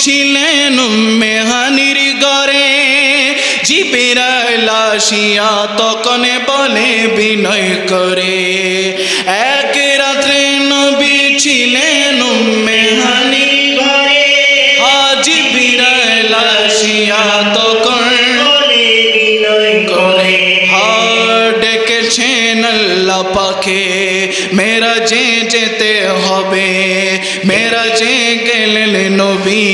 ছিলেন মেহানির গড়ে। জিবিরাইল আসিয়া তখন বলে বিনয় করে। এক রাত্রে নবী ছিলেন ঘরে। পাখে মেরা যে যেতে হবে। মেরা যে গেলেন নবী,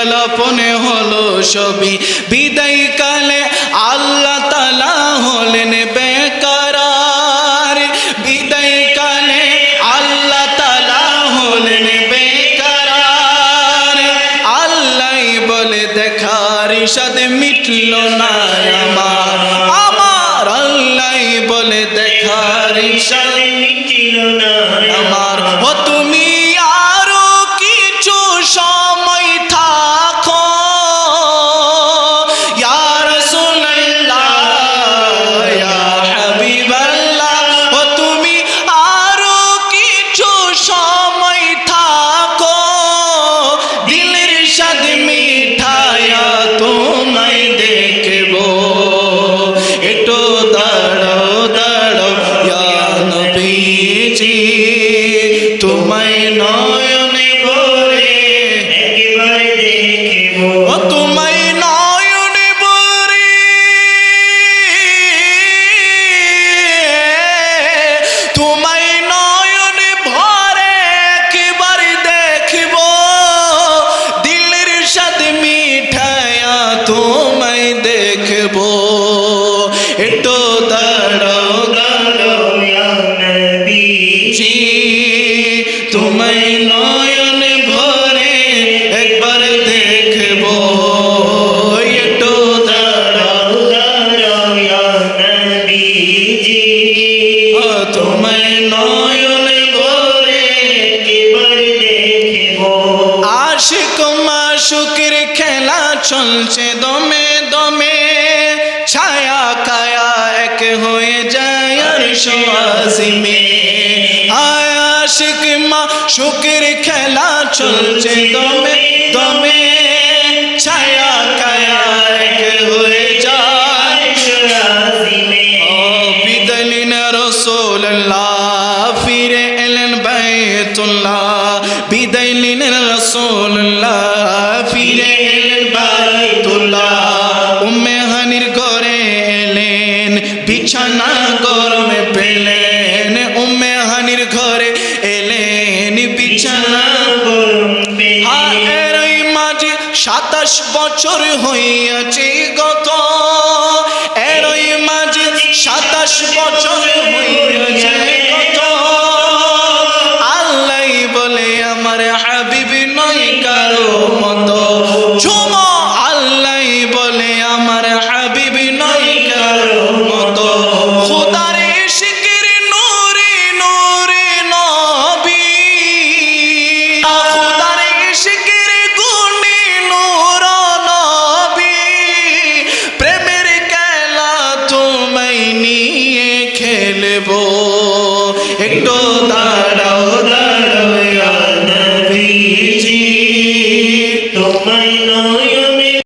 আলাপনে হলো সবই। বিদায় কালে আল্লাহ তালা হলেন বেকারার। বিদায় কালে আল্লাহ তালা হলেন বেকারার। আল্লাহ বলে দেখার সাথে মিটল না আমার। আমার আল্লাহ বলে দেখার সাথে মিটিল না নবীজি তোমায় নয়নে বলে একবার দেখিব ও মাসুকের খেলা চলছে দমে দমে, ছায়া কায়া এক হয়ে যায় আর সোয়াজিমে আয় আশিক মাসুকের খেলা চলছে দমে বাইতুল্লাহ বিদাইলিন রসুল্লাহ ফিরে বাইতুল্লাহ। উম্মে হানির ঘরে এলেন, বিছানা গরমে পেলেন। উম্মে হানির ঘরে এলেন, বিছানা মাঝে সাতাশ বছর হইয়াছে গত। এর ওই মাঝে সাতাশ বছর আমার হাবিবি নয় মতো। খোদার শিকির নূরে নূরে নবী। খোদার শিকির গুণে নূর নবী। প্রেমের খেলা তোমায় নিয়ে খেলব। একটু দাঁড়াও দাঁড়াও নবীজি। তোমায় নয়